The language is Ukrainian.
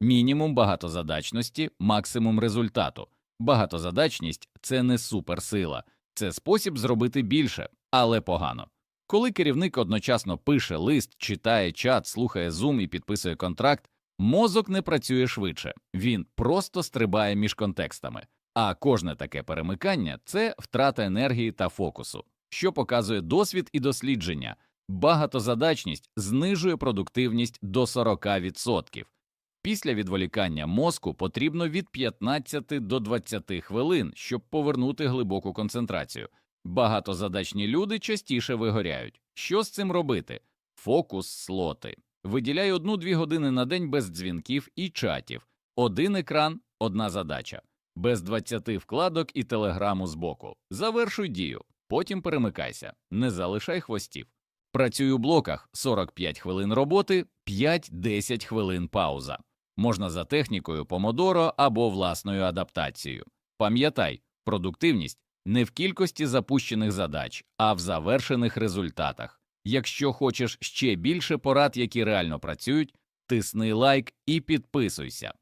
Мінімум багатозадачності, максимум результату. Багатозадачність це не суперсила, це спосіб зробити більше, але погано. Коли керівник одночасно пише лист, читає чат, слухає Zoom і підписує контракт, мозок не працює швидше, він просто стрибає між контекстами. А кожне таке перемикання це втрата енергії та фокусу, що показує досвід і дослідження. Багатозадачність знижує продуктивність до 40%. Після відволікання мозку потрібно від 15 до 20 хвилин, щоб повернути глибоку концентрацію. Багатозадачні люди частіше вигоряють. Що з цим робити? Фокус слоти. Виділяй одну-дві години на день без дзвінків і чатів. Один екран, одна задача. Без 20 вкладок і телеграму збоку. Завершуй дію. Потім перемикайся. Не залишай хвостів. Працюй у блоках 45 хвилин роботи, 5-10 хвилин пауза. Можна за технікою помодоро або власною адаптацією. Пам'ятай, продуктивність не в кількості запущених задач, а в завершених результатах. Якщо хочеш ще більше порад, які реально працюють, тисни лайк і підписуйся.